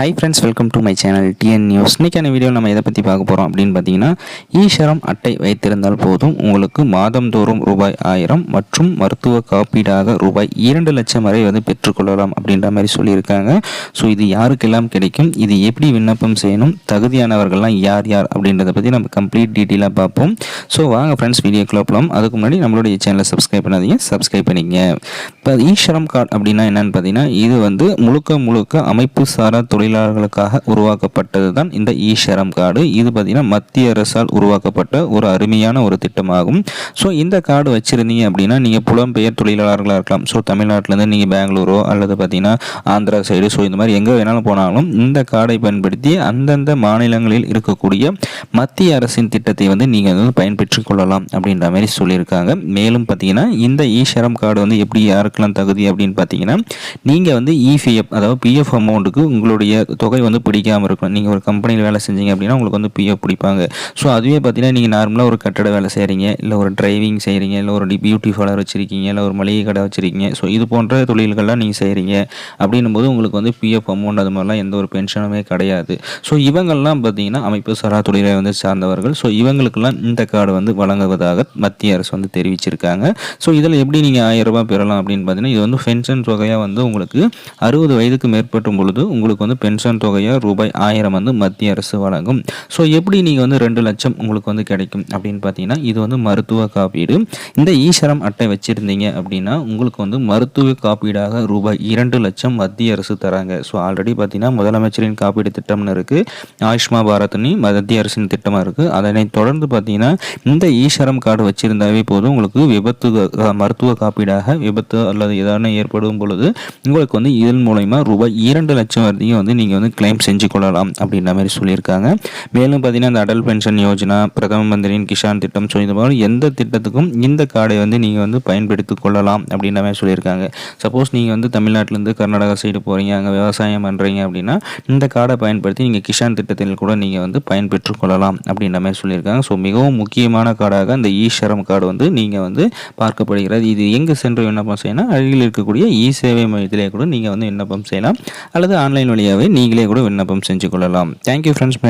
Hi friends welcome to my channel TN news இன்றைக்கான video நம்ம எதை பற்றி பார்க்க போகிறோம் அப்படின்னு பார்த்தீங்கன்னா ஈஷரம் அட்டை வைத்திருந்தால் போதும். உங்களுக்கு மாதந்தோறும் ரூபாய் ஆயிரம் மற்றும் மருத்துவ காப்பீடாக ரூபாய் இரண்டு லட்சம் வரை வந்து பெற்றுக்கொள்ளலாம் அப்படின்ற மாதிரி சொல்லியிருக்காங்க. ஸோ இது யாருக்கெல்லாம் கிடைக்கும்? இது எப்படி விண்ணப்பம் செய்யணும்? தகுதியானவர்கள்லாம் யார் யார் அப்படின்றத பற்றி நம்ம கம்ப்ளீட் டீட்டெயிலாக பார்ப்போம். ஸோ வாங்க ஃப்ரெண்ட்ஸ் வீடியோ போகலாம். அதுக்கு முன்னாடி நம்மளுடைய சேனலை சப்ஸ்கிரைப் பண்ணாதீங்க. சப்ஸ்கிரைப் பண்ணிக்கங்க. இப்போ ஈஷரம் கார்டு அப்படின்னா என்னென்னு பார்த்தீங்கன்னா இது வந்து முழுக்க முழுக்க அமைப்பு சாரா தொழில் தொழிலாளர்களுக்காக உருவாக்கப்பட்டது தான் இந்த ஈஷரம் கார்டு இது பார்த்தீங்கன்னா மத்திய அரசால் உருவாக்கப்பட்ட ஒரு அருமையான ஒரு திட்டமாகும். ஸோ இந்த கார்டு வச்சுருந்தீங்க அப்படின்னா நீங்கள் புலம்பெயர் தொழிலாளர்களாக இருக்கலாம். ஸோ தமிழ்நாட்டிலேருந்து நீங்கள் பெங்களூரோ அல்லது பார்த்தீங்கன்னா ஆந்திரா சைடு ஸோ இந்த மாதிரி எங்கே வேணாலும் போனாலும் இந்த கார்டை பயன்படுத்தி அந்தந்த மாநிலங்களில் இருக்கக்கூடிய மத்திய அரசின் திட்டத்தை வந்து நீங்கள் வந்து பயன்பெற்று கொள்ளலாம் அப்படின்ற மாதிரி சொல்லியிருக்காங்க. மேலும் பார்த்தீங்கன்னா இந்த ஈஷரம் கார்டு வந்து எப்படி யாருக்கெல்லாம் தகுதி அப்படின்னு பார்த்தீங்கன்னா நீங்கள் வந்து இபிஎஃப் அதாவது பிஎஃப் அமௌண்ட்டுக்கு உங்களுடைய தொகை வந்து பிடிக்காமல் இருக்கும் நீங்கள் ஒரு கம்பெனியில் வேலை செஞ்சீங்க அப்படின்னா உங்களுக்கு வந்து பிஎஃப் பிடிப்பாங்க. ஸோ அதுவே பார்த்தீங்கன்னா நீங்கள் நார்மலாக ஒரு கட்டட வேலை செய்கிறீங்க இல்லை ஒரு டிரைவிங் செய்கிறீங்க இல்லை ஒரு பியூட்டி பார்லர் வச்சுருக்கீங்க இல்லை ஒரு மளிகை கடை வச்சுருக்கீங்க. ஸோ இது போன்ற தொழில்கள்லாம் நீங்கள் செய்கிறீங்க அப்படின்னும் போது உங்களுக்கு வந்து பிஎஃப் அமௌண்ட் அது மாதிரிலாம் எந்த ஒரு பென்ஷனுமே கிடையாது. ஸோ இவங்கள்லாம் பார்த்தீங்கன்னா அமைப்பு சாரா தொழிலை வந்து சார்ந்தவர்கள். ஸோ இவங்களுக்கெல்லாம் இந்த கார்டு வந்து வழங்குவதாக மத்திய அரசு வந்து தெரிவிச்சிருக்காங்க. ஸோ இதில் எப்படி நீங்கள் ஆயிரம் ரூபாய் பெறலாம் அப்படின்னு பார்த்தீங்கன்னா இது வந்து பென்ஷன் தொகையாக வந்து உங்களுக்கு அறுபது வயதுக்கு மேற்பட்டும் பொழுது உங்களுக்கு வந்து பென்ஷன் தொகையை ரூபாய் ஆயிரம் வந்து மத்திய அரசு வழங்கும். ஸோ எப்படி நீங்கள் வந்து ரெண்டு லட்சம் உங்களுக்கு வந்து கிடைக்கும் அப்படின்னு பார்த்தீங்கன்னா இது வந்து மருத்துவ காப்பீடு. இந்த ஈஸ்வரம் அட்டை வச்சுருந்தீங்க அப்படின்னா உங்களுக்கு வந்து மருத்துவ காப்பீடாக ரூபாய் இரண்டு லட்சம் மத்திய அரசு தராங்க. ஸோ ஆல்ரெடி பார்த்தீங்கன்னா முதலமைச்சரின் காப்பீடு திட்டம்னு இருக்குது ஆயுஷ்மா பாரத்னு மத்திய அரசின் திட்டமாக இருக்குது அதனை தொடர்ந்து பார்த்தீங்கன்னா இந்த ஈஸ்வரம் கார்டு வச்சுருந்தாவே போதும். உங்களுக்கு விபத்து மருத்துவ காப்பீடாக விபத்து அல்லது ஏதாவது ஏற்படும் பொழுது உங்களுக்கு வந்து இதன் மூலயமா ரூபாய் இரண்டு லட்சம் வரைக்கும் வந்து நீங்கள் வந்து கிளைம் செஞ்சு கொள்ளலாம் அப்படின்ற மாதிரி சொல்லியிருக்காங்க. மேலும் பார்த்தீங்கன்னா இந்த அடல் பென்ஷன் யோஜனா பிரதம மந்திரியின் கிஷான் திட்டம் ஸோ இந்த மாதிரி எந்த திட்டத்துக்கும் இந்த கார்டை வந்து நீங்கள் வந்து பயன்படுத்தி கொள்ளலாம் அப்படின்ற மாதிரி சொல்லியிருக்காங்க. சப்போஸ் நீங்கள் வந்து தமிழ்நாட்டிலேருந்து கர்நாடகா சைடு போகிறீங்க அங்கே விவசாயம் பண்ணுறீங்க அப்படின்னா இந்த கார்டை பயன்படுத்தி நீங்கள் கிஷான் திட்டத்தில் கூட நீங்கள் வந்து பயன்பெற்று கொள்ளலாம் அப்படின்ற மாதிரி சொல்லியிருக்காங்க. ஸோ மிகவும் முக்கியமான கார்டாக இந்த ஈஸ்வரம் கார்டு வந்து நீங்கள் வந்து பார்க்கப்படுகிறது. இது எங்கே சென்று விண்ணப்பம் செய்யணும் அருகில் இருக்கக்கூடிய இ சேவை மையத்திலே கூட நீங்கள் வந்து விண்ணப்பம் செய்யலாம். அல்லது ஆன்லைன் வழியாக நீங்களே கூட விண்ணப்பம் செஞ்சு கொள்ளலாம். Thank you friends